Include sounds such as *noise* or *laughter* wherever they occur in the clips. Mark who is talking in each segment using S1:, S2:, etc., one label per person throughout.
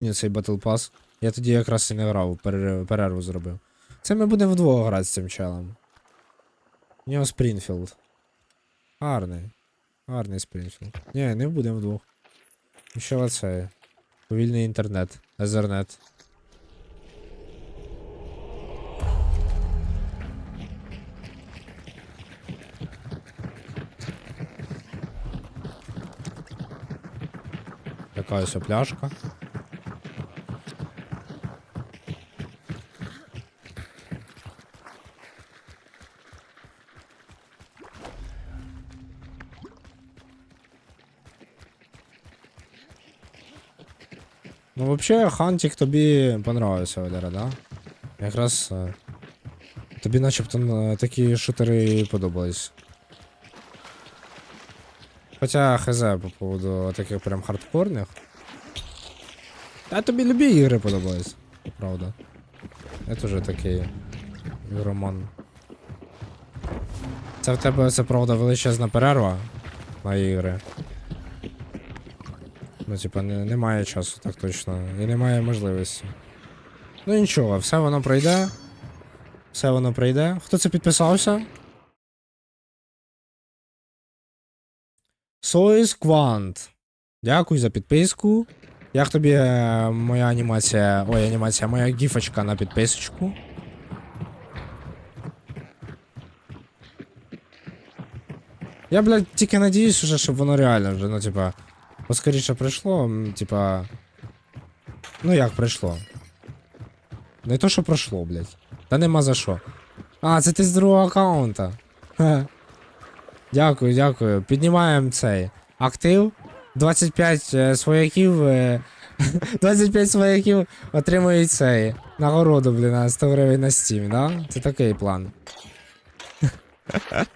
S1: Ні, цей Battle Pass. Я тоді якраз і не грав, перерив- перерву зробив. Це ми будемо вдвох грати з цим челом. У нього Спрінфілд. Гарний. Гарний Спрінфілд. Ні, не будемо вдвох. Ще оце. Повільний інтернет.Езернет. Така ось пляшка. Вообще, Хантик тобі понравився, Валера, да? Якраз. е, Тобі начебто е, такі шутери подобались. Хоча хз по поводу таких прям хардкорних. А тобі любі ігри подобались, правда. Я теж такий ігроман. Це в тебе це правда величезна перерва на ігри. Ну, типа, не, немає часу, так точно. І немає можливості. Ну нічого, все воно пройде. Все воно пройде. Хто це підписався? Sois Quant. Дякую за підписку. Як тобі е, моя анімація. Ой, анімація, моя гіфочка на підписочку. Я, блядь, тільки надіюсь уже, щоб воно реально вже, ну, типа, поскоріше прийшло, типа. Ну як прийшло? Не то, що пройшло, блядь. Та нема за що. А, це ти з другого аккаунта. Дякую, дякую. Піднімаємо цей актив. 25 е, свояків. е, *laughs* 25 свояків отримують цей. Нагороду, блін, на 100 гривень на Steam, да? Це такий план. *laughs*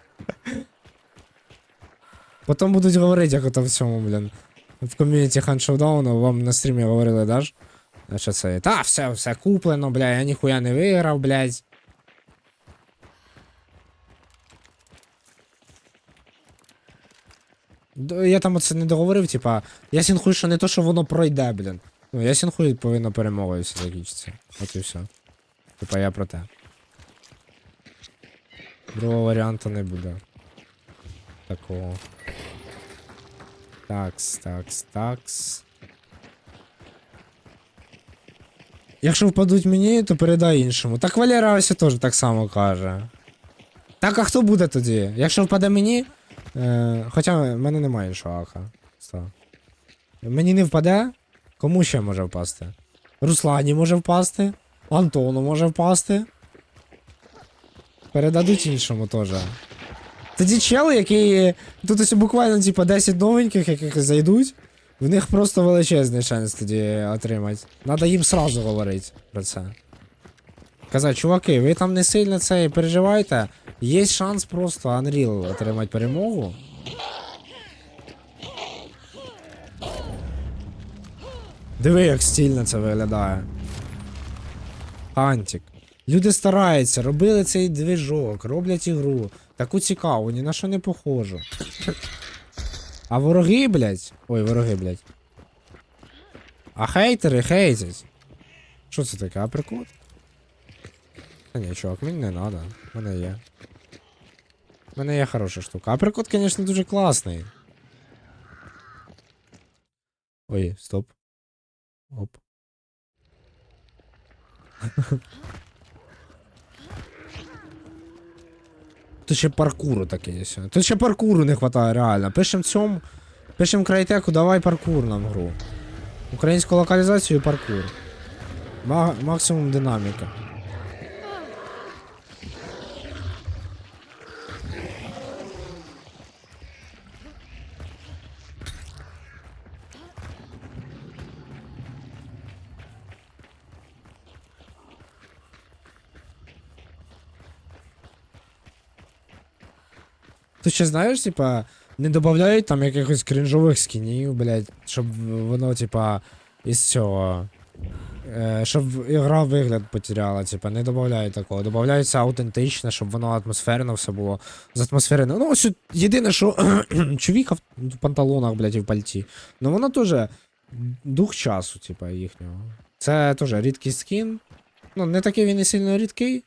S1: Потім будуть говорити, як ото в цьому, блін. В ком'юніті Hunt Showdown вам на стрімі говорили, да ж? Що це? Та, все, все куплено, бля, я ніхуя не виграв, блядь. Я там оце не договорив, типа, я сінхую, що не то, що воно пройде, блін. Ну, я сінхую, повинно перемогою все закінчиться. От і все. Типа я про те. Другого варіанту не буде. Такого. Такс, такс, такс. Якщо впадуть мені, то передай іншому. Так Валера ось теж так само каже. Так, а хто буде тоді? Якщо впаде мені. Е, хоча в мене немає іншого аха. Сто. Мені не впаде. Кому ще може впасти? Руслані може впасти. Антону може впасти. Передадуть іншому теж. Тоді чели, які. Тут ось буквально типа 10 новеньких, яких зайдуть. В них просто величезний шанс тоді отримати. Надо їм сразу говорити про це. Казати, чуваки, ви там не сильно це переживайте. Є шанс просто Unreal отримати перемогу. Диви, як стильно це виглядає. Антик. Люди стараються, робили цей движок, роблять ігру. Таку цікаву, ні на що не похожу. А вороги, блядь. Ой, вороги, блядь. А хейтери хейтять. Що це таке, априкот? Та ні, чувак, мені не надо. У мене є. У мене є хороша штука. Априкот, звісно, дуже класний. Ой, стоп. Оп. Тут ще паркуру таке. Тут ще паркуру не вистачає, реально. Пишем цьому. Пишем крайтеку, давай паркур нам гру. Українську локалізацію і паркур. Ма- максимум динаміка. Ще знаєш, типа, не додають там якихось крінжових скінів, блядь, щоб воно, типа, із цього. Е, щоб ігра вигляд потеряла, типа, не додають такого. Додається аутентичне, щоб воно атмосферно все було. З атмосферно. Ну, ось от єдине, що *clears throat* чувіка в панталонах, блядь, і в пальті. Ну воно теж. дух часу, типа, їхнього. Це теж рідкий скін. Ну, не такий він і сильно рідкий.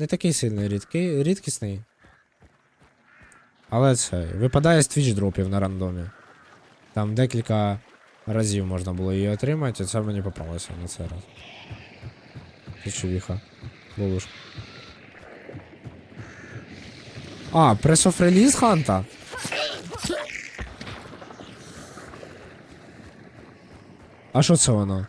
S1: Не такий сильно рідкий, рідкісний. Але це випадає з твіч дропів на рандомі. Там декілька разів можна було її отримати, а це мені попалося на цей раз. Чувіха. Лолушка. А, of Release ханта? А що це воно?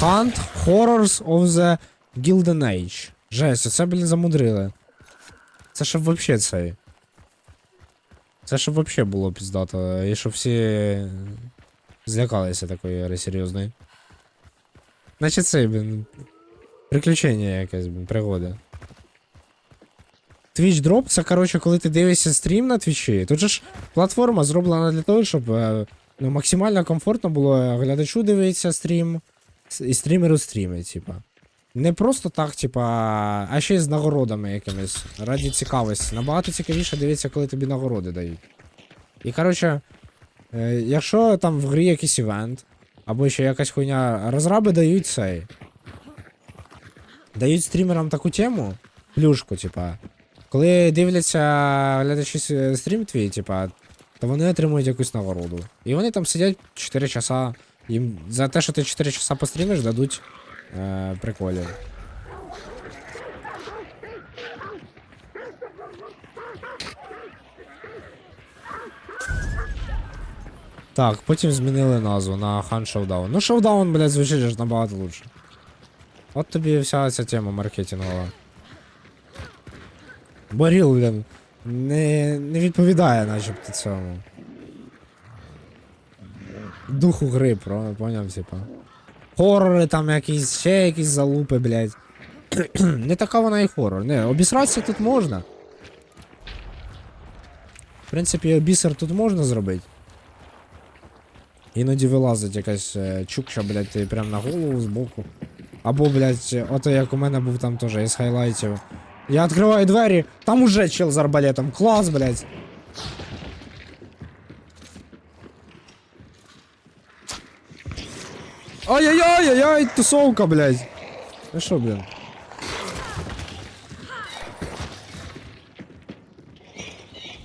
S1: Hunt Horrors of the Gilden Age. Жесть, оце, блін, замудрили. Це щоб вообще цей. Це щоб вообще було піздато. І щоб всі злякалися такої серйозної. Значить це, блін. Приключення якесь, блін, пригода. Twitch Drop це, коротше, коли ти дивишся стрім на твічі. Тут же ж платформа зроблена для того, щоб е, ну, максимально комфортно було глядачу дивитися стрім і стрімеру стрімить, типа. Не просто так, типа, а ще й з нагородами якимись. Раді цікавості. Набагато цікавіше дивитися, коли тобі нагороди дають. І коротше, е, якщо там в грі якийсь івент, або ще якась хуйня, розраби дають цей. Дають стрімерам таку тему, плюшку, типа. Коли дивляться глядачі стрім твій, типа, то вони отримують якусь нагороду. І вони там сидять 4 часа. Їм за те, що ти 4 часа пострімиш, дадуть е, приколів. Так, потім змінили назву на Хан Showdown. Ну, Showdown, блядь, звучить ж набагато лучше. От тобі вся ця тема маркетингова. Боріл, блін, не, не відповідає начебто цьому. Духу гри, про, поняв, типа. Хорори там якісь, ще якісь залупи, блядь. *clears throat* не така вона і хорор. Не, обісратися тут можна. В принципі, бісер тут можна зробити. Іноді вилазить якась е, чукча, блядь, прям на голову збоку. Або, блядь, ото як у мене був там теж із хайлайтів. Я відкриваю двері, там уже чел з арбалетом. Клас, блядь. Ай-яй-яй-яй-яй, тусовка, блядь. Ну що, блін?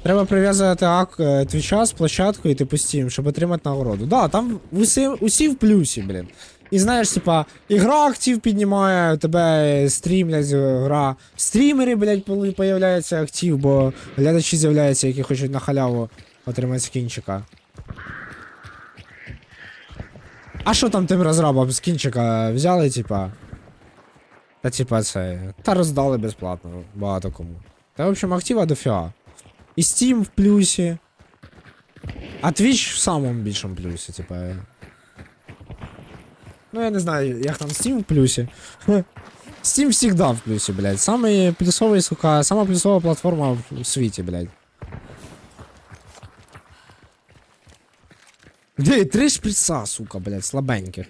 S1: Треба прив'язувати ак е, твіча з площадкою, типу Steam, щоб отримати нагороду. Да, там усі, усі в плюсі, блін. І знаєш, типа, ігра актив піднімає, тебе стрімлять гра. Стрімери, блядь, появляється актив, бо глядачі з'являються, які хочуть на халяву отримати скінчика. А що там тим розрабам скінчика взяли, типа? Та типа це. Та роздали безплатно, багато кому. Та в общем актива дофіга. І Steam в плюсі. А Twitch в самому більшому плюсі, типа. Ну я не знаю, як там Steam в плюсі. *laughs* Steam всегда в плюсі, блядь. Самый плюсовий, сука, сама плюсова платформа в світі, блядь. Де три шприца, сука, блядь, слабеньких.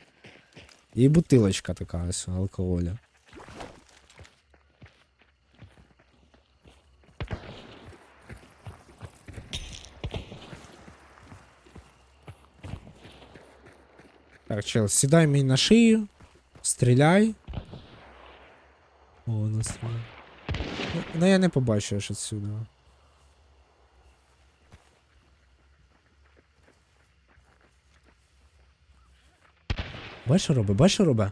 S1: І бутилочка така ось алкоголя. Так, чел, сідай мені на шию, стріляй. О, стріляй. Ну, Ну я не побачу аж отсюда. Бачиш, що робить? Бачиш, що робить?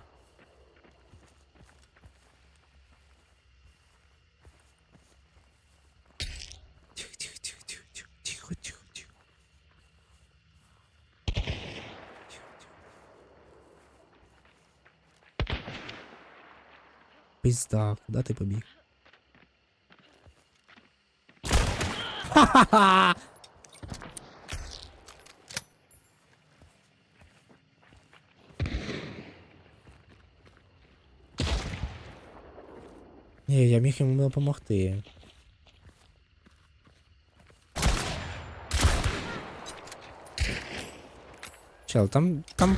S1: Пизда, куда ты побіг? Ха-ха-ха! Ні, я міг йому допомогти. Чел, там, там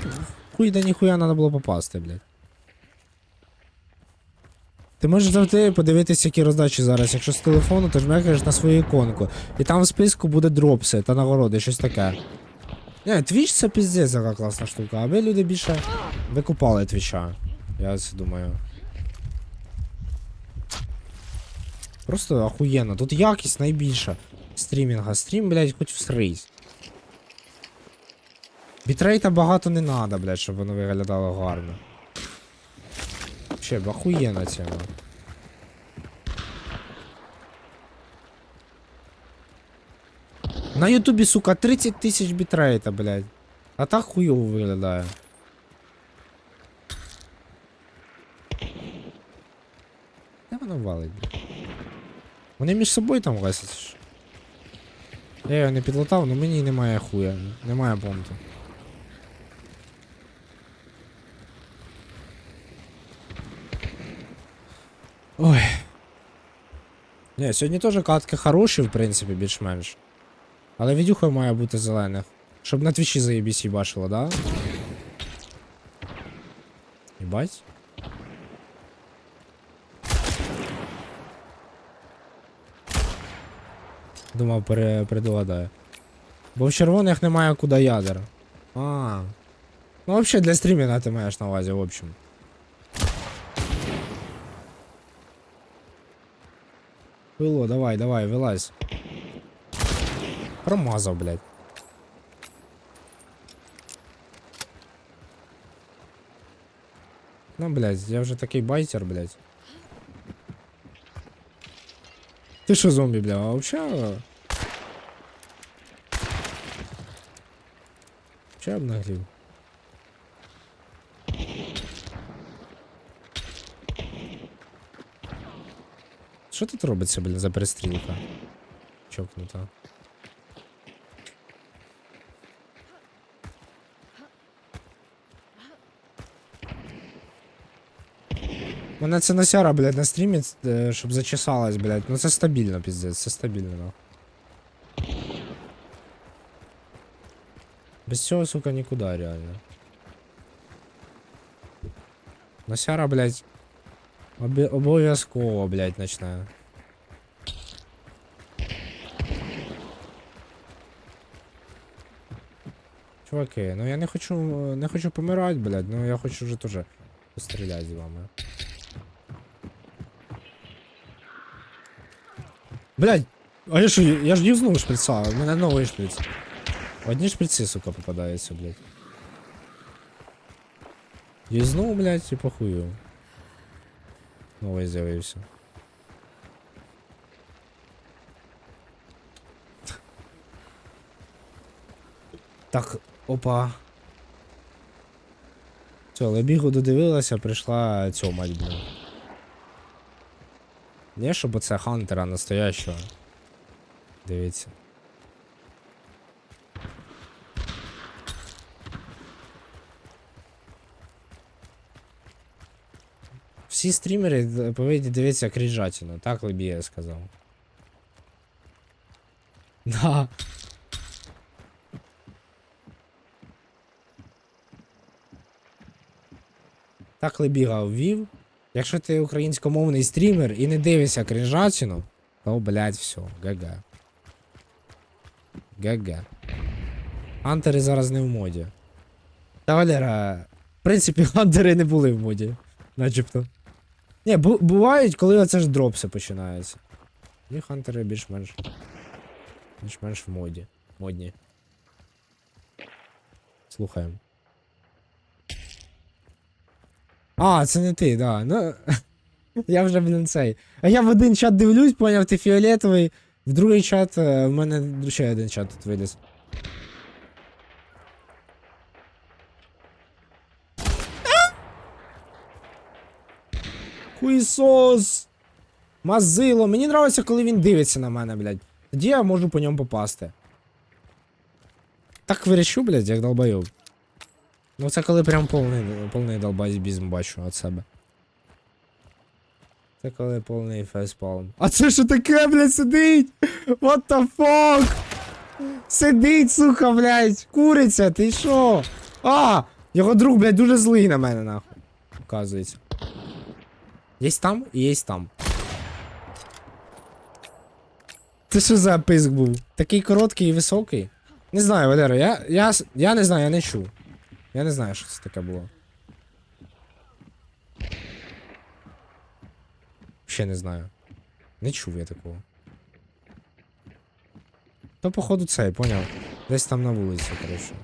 S1: хуй да ніхуя надо було попасти, блядь. Ти можеш завжди подивитися, які роздачі зараз. Якщо з телефону, то жмякаєш на свою іконку. І там в списку буде дропси та нагороди, щось таке. Не, Twitch це піздець яка класна штука, аби люди більше викупали твіча. Я це думаю. Просто охуєнно. Тут якість найбільша. Стрімінга. Стрім, блядь, хоч всрись. Бітрейта багато не надо, блядь, щоб воно виглядало гарно. Вообще, охуєнна тема. На ютубі, сука, 30 тисяч бітрейта, блядь. А так хуйово виглядає. Де воно валить, блядь? Вони між собою там гасять. Я його не підлатав, але мені немає хуя. Немає понту. Ой. Не, сьогодні теж катки хороші, в принципі, більш-менш. Але відюха має бути зелених. Щоб на твічі заєбісь їбашило, да? Їбать? Думав, пере, предугадаю. Бо в червоних немає куди ядер. А. Ну, взагалі для стрімінга ти маєш на увазі, в общем. Пило, давай, давай, вилазь. Промазав, блядь. Ну, блядь, я вже такий байтер, блядь. Ти що зомбі, бля, а вообще... Че обнаглів. Що тут робиться, бля, за перестрілка? Чокнута. Мене це насяра, блядь, на стрімі, е, щоб зачесалась, блядь. Ну це стабільно, піздець, це стабільно, ну. Без цього, сука, нікуди, реально. Насяра, блядь. Обі- Обов'язково, блядь, начне. Чуваки, ну я не хочу. не хочу помирати, блядь, ну я хочу вже теж постріляти з вами. Блядь, а я що, я ж юзнув шприца, у мене новий шприц. Одні шприці, сука, попадаються, блядь. Юзнув, блядь, і похую. Новий з'явився. Так, опа. Все, Лебігу додивилася, прийшла цього мать, блін. Не, щоб оце Хантера настоящого. Дивіться. Всі стрімери д- повинні дивитися кріжатіну, так Лебія сказав. Да. Так Лебіга ввів. Якщо ти українськомовний стрімер і не дивишся крінжатіну, то, блядь, все, ГГ. ГГ. Антери зараз не в моді. Та Валера, в принципі, *laughs* антери не були в моді. Начебто. Ні, бу- бувають, коли оце ж дропси починаються. І хантери більш-менш. Більш-менш в моді. Модні. Слухаємо. А, це не ти, да. Ну. *laughs* я вже, блін, цей. А я в один чат дивлюсь, поняв, ти фіолетовий. В другий чат, е, в мене ще один чат тут виліз. Хуйсос! Мазило. Мені нравиться, коли він дивиться на мене, блядь. Тоді я можу по ньому попасти. Так вирішу, блядь, як долбойоб. Ну це коли прям повний, повний долбайбізм бачу від себе. Це коли повний фейспалм. А це що таке, блядь, сидить? What the fuck? Сидить, сука, блядь, куриця, ти що? А! Його друг, блядь, дуже злий на мене, нахуй. Оказується. Єсть там і єсть там. Це що за писк був? Такий короткий і високий. Не знаю, Валера, я, я, я не знаю, я не чув. Я не знаю, що це таке було. Ще не знаю. Не чув я такого. То, походу, цей, поняв. Десь там на вулиці, коротше.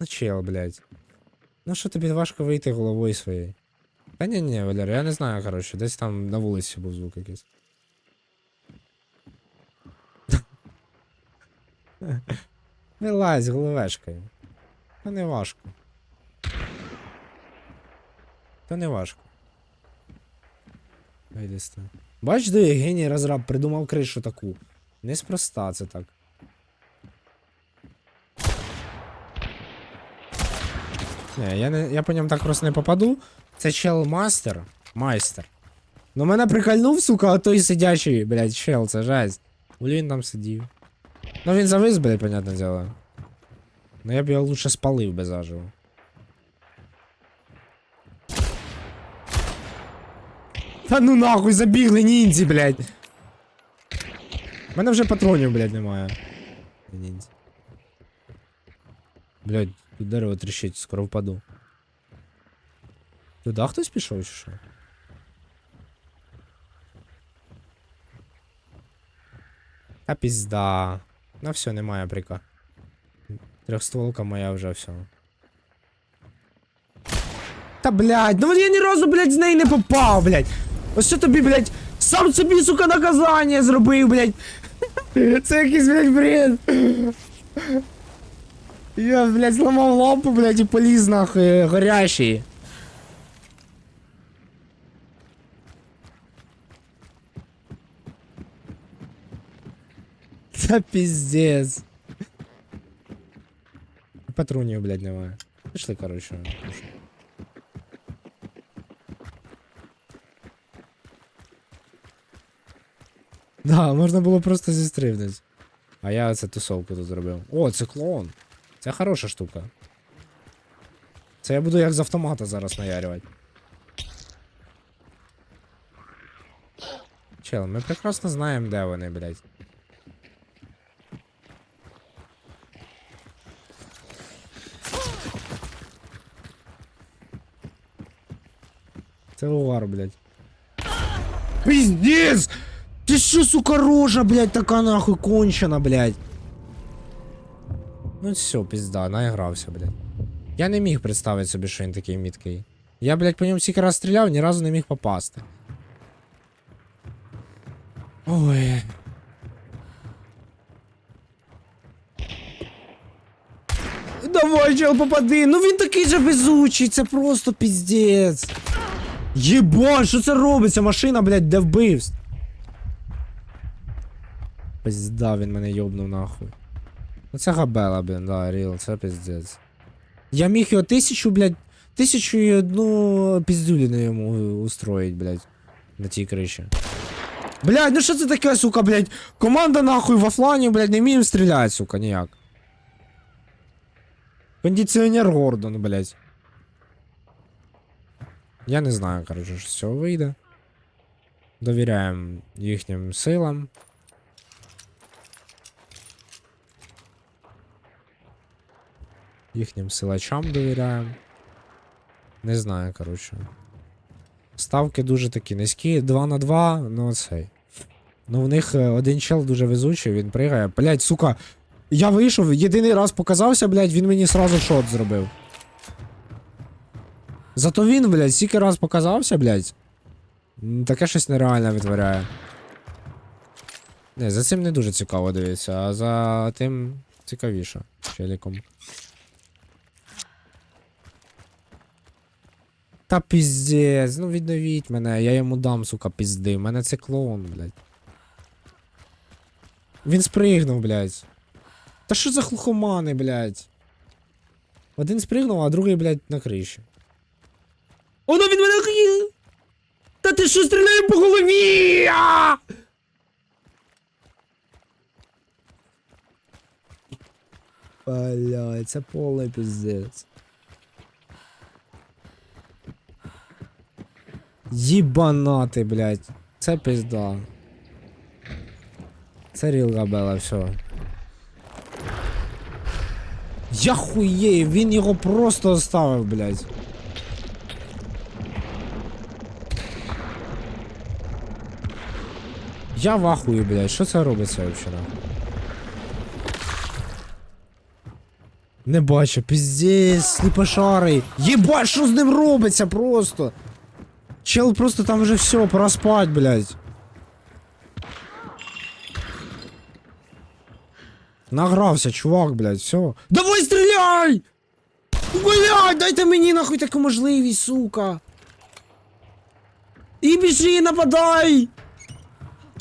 S1: Ну чел, блядь. Ну що тобі важко вийти головою своєю? Та ні, ні, Валер, я не знаю, коротше, десь там на вулиці був звук якийсь. Вилазь головешкою. Та не важко. Та не важко. Бач, де геній розраб придумав кришу таку. Неспроста це так. Не, я, не, я по ньому так просто не попаду. Це чел мастер. Майстер. Ну мене прикольнув, сука, а той сидячий, блядь, чел, це жесть. Улі він там сидів. Ну він завис, блядь, понятне діло. Ну я б його лучше спалив би заживо. Та ну нахуй забігли ніндзі, блядь. У мене вже патронів, блядь, немає. Ніндзі. Блядь, тут дерево тріщить, скоро впаду. Туди хтось пішов чи що? Та пізда. Ну все, немає прика. Трьохстволка моя вже все. Та блядь, ну я ні разу, блядь, з неї не попав, блядь. Ось що тобі, блядь, сам собі, сука, наказання зробив, блядь. *laughs* Це якийсь, блядь, бред. Я, блядь, зламав лампу, блядь, і поліз нахуй горящий. Та пиздец. Патронів, блядь, немає. Пішли, короче. пішли. Да, можна було просто зістрибнути. А я оце тусовку тут зробив. О, циклон. Це хороша штука. Це я буду як з автомата зараз наярювати. Чел, ми прекрасно знаємо, де вони, блядь. Це угар, блядь. Пиздец! Ты что, сука, рожа, блядь, така нахуй кончена, блядь. Ну все, пизда, наігрався, блядь. Я не міг представити собі, що він такий міткий. Я, блядь, по ньому стільки раз стріляв, ні разу не міг попасти. Ой. Давай, чел, попади. Ну він такий же везучий, це просто піздець. Єбать, що це робиться? Машина, блядь, де вбивств. Пизда, він мене йобнув нахуй. Ну це габела, блін, да, ріл, це пиздець. Я міг його тисячу, блядь, тисячу і одну піздюліну йому устроїть, блядь, на тій криші. Блядь, ну що це таке, сука, блядь? Команда нахуй в офлані, блядь, не вміємо стріляти, сука, ніяк. Кондиціонер Гордон, блядь. Я не знаю, коротше, що з цього вийде. Довіряємо їхнім силам. Їхнім силачам довіряємо. Не знаю, коротше. Ставки дуже такі низькі. 2 на 2, ну цей. Ну, в них е, один чел дуже везучий, він пригає. Блять, сука. Я вийшов, єдиний раз показався, блять, він мені сразу шот зробив. Зато він, блядь, стільки раз показався, блядь. Таке щось нереальне витворяє. Не, за цим не дуже цікаво дивитися, а за тим цікавіше. Челіком. Та піздець, ну відновіть мене, я йому дам, сука, пізди. Мене це клоун, блядь. Він спригнув, блядь. Та що за хлухомани, блядь? Один спригнув, а другий, блядь, на криші. Оно він мене Та ти що стріляє по голові? А! Блядь, це повний піздець. Єбанати, блядь. Це пизда. Це ріл габела, все. Я хуєю, він його просто оставив, блядь. Я в ахуї, блядь, що це робиться вообще? Не бачу, піздець, сліпошарий. Єбать, що з ним робиться просто? Чел просто там вже все, пора спать, блядь. Награвся, чувак, блядь, все. Давай стріляй! Блядь, дайте мені нахуй таку можливість, сука. І біжи, нападай!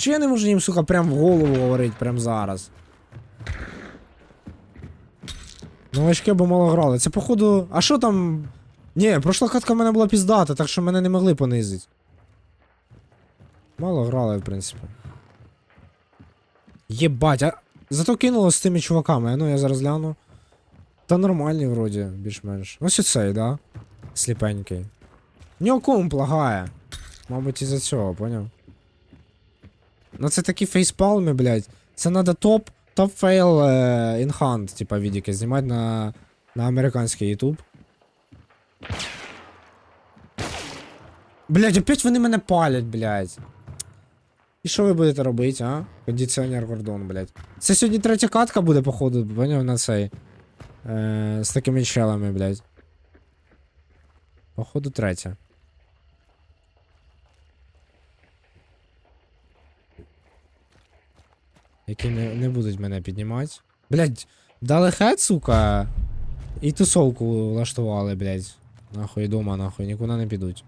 S1: Чи я не можу їм, сука, прям в голову говорити, прям зараз? Новачки бо мало грали. Це походу. А що там. Ні, пройшла катка в мене була піздата, так що мене не могли понизити. Мало грали, в принципі. Єбать, а. Зато кинуло з тими чуваками, а ну я зараз гляну. Та нормальні вроді, більш-менш. Ось оцей, да? Сліпенький. В нього комп лагає. Мабуть, із-за цього, поняв? Ну це такі фейспалми, блядь. Це надо топ, топ фейл е, in hand, типа відіки, знімати на, на американський YouTube. Блядь, опять вони мене палять, блядь. І що ви будете робити, а? Кондиціонер кордон, блядь. Це сьогодні третя катка буде, походу, поняв на цей. Е, з такими челами, блядь. Походу, третя. Які не, не будуть мене піднімати. Блядь, дали хед, сука. І тусовку влаштували, блядь. Нахуй дома, нахуй, нікуди не підуть.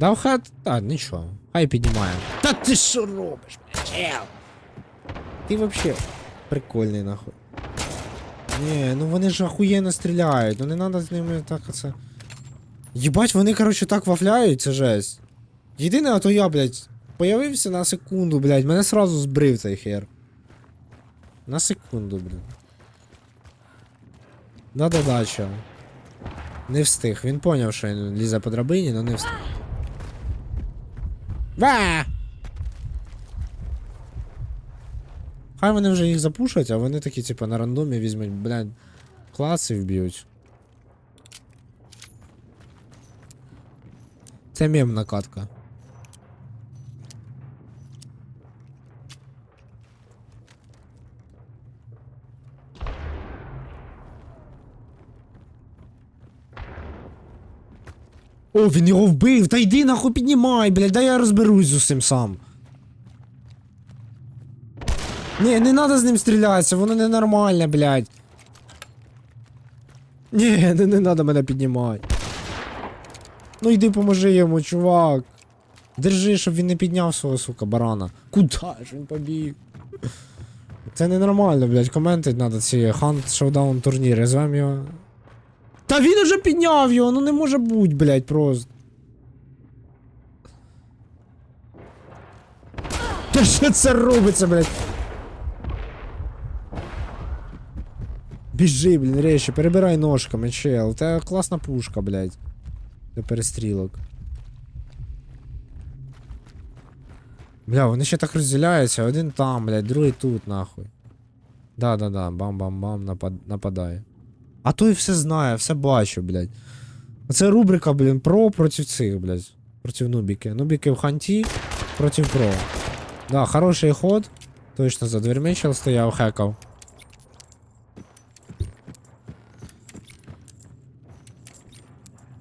S1: Дав хед? Та, нічого. Хай піднімає. Та ти що робиш, чел? Ти вообще прикольний, нахуй. Ні, ну вони ж охуєнно стріляють, ну не треба з ними так оце. Єбать, вони, коротше, так вафляють, це жесть. Єдине, а то я, блядь, появився на секунду, блядь, мене сразу збрив цей хер. На секунду, блін. Надо дача. Не встиг. Він поняв, що він лізе по драбині, але не встиг. Ва! Хай вони вже їх запушать, а вони такі, типа, на рандомі візьмуть, блядь, класи вб'ють. Це мемна катка. О, він його вбив! Та йди нахуй піднімай, блядь, дай я розберусь з усім сам. Ні, не треба з ним стрілятися, воно ненормальне, блядь. Ні, не, не треба мене піднімати. Ну йди поможи йому, чувак. Держи, щоб він не підняв свого, сука, барана. Куда ж він побіг? Це ненормально, блядь, коменти треба ці хант шоудаун турніри, звем його. Та він уже підняв його, ну не може бути, блядь, просто. Та що це робиться, блядь? Біжи, блін, речі, перебирай ножками, чел. Тебе класна пушка, блядь. Для перестрілок. Бля, вони ще так розділяються, один там, блядь, другий тут, нахуй. Да-да-да, бам-бам-бам, напад... нападає. А той все знає, все бачу, блядь. Оце рубрика, блін, про проти цих, блядь. Проти нубіки. Нубіки в ханті проти про. Да, хороший ход. Точно за дверьми чел стояв, хекав.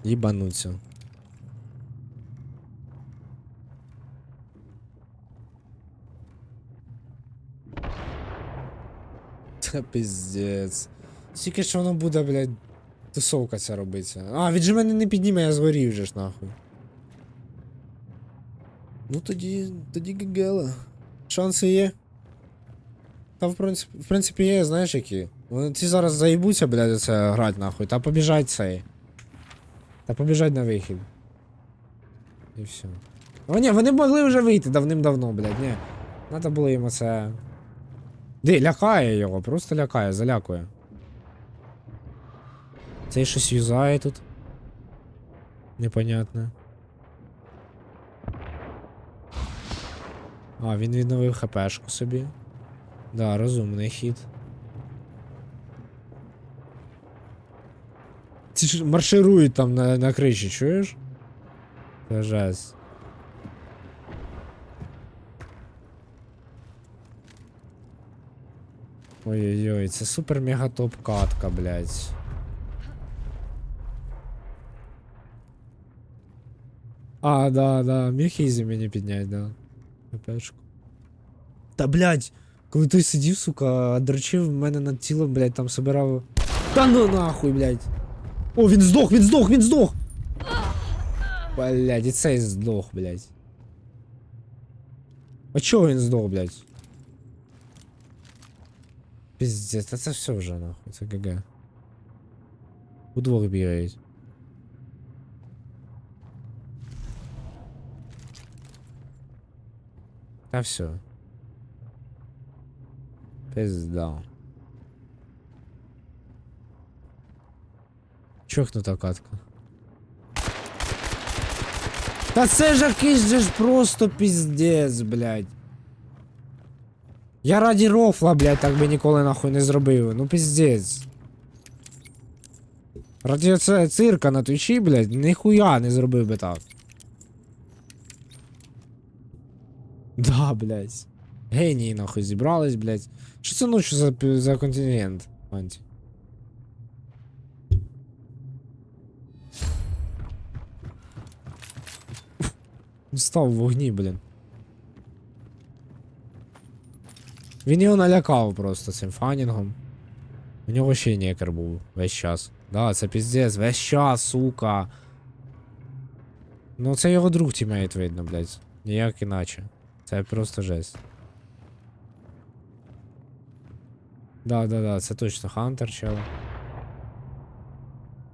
S1: Їбануться. Це пиздец. Скільки ж воно буде, блядь, тусовка ця робиться. А, він же мене не підніме, я згорів же ж нахуй. Ну тоді. тоді гегела. Шанси є. Та в принципі, в принципі є, знаєш які. Вони ці зараз заїбуться, блядь, це грати нахуй, та побіжать цей. Та побіжать на вихід. І все. О, ні, вони могли вже вийти давним-давно, блядь, ні. Надо було їм оце. Ди, лякає його, просто лякає, залякує. Цей щось юзає тут. Непонятно. А, він відновив хпшку собі. Да, розумний хід. Ці ж марширують там на, на криші, чуєш? Це жесть. Ой-ой-ой, це супер мега топ катка, блядь. А, да, да, міг ізі мені піднять, да. ХПшку. Та блядь, коли той сидів, сука, дрочив в мене над тілом, блядь, там собирав. Та ну нахуй, блядь. О, він здох, він здох, він здох! Блядь, і цей здох, блядь. А чого він здох, блядь? Пиздец, та це все вже нахуй, це ГГ. Удвох бігають. Та все. Пизда. Чохнута катка. Та це ж якийсь же ж просто піздець, блядь. Я раді рофла, блядь, так би ніколи нахуй не зробив. Ну піздець. Раді це цирка на твічі, блядь, ніхуя не зробив би так. Да, блядь. Генії нахуй зібрались, блядь. Що це ночі за, за континент, Анті? Він Став в вогні, блін. Він його налякав просто цим фанінгом. У нього ще некер був весь час. Да, це піздець, весь час, сука. Ну це його друг тімейт видно, блядь. Ніяк іначе. Це просто жесть. Да, да, да, це точно Хантер, чел.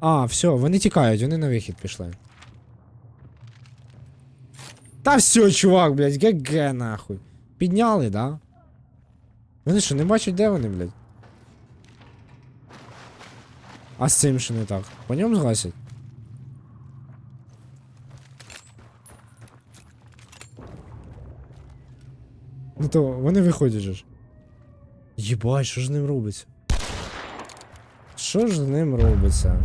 S1: А, все, вони тікають, вони на вихід пішли. Та все, чувак, блядь, ГГ нахуй. Підняли, да? Вони що, не бачать, де вони, блядь? А з цим що не так? По ньому згасять? Ну то вони виходять же ж. Єбать, що ж з ним робиться? Що ж з ним робиться?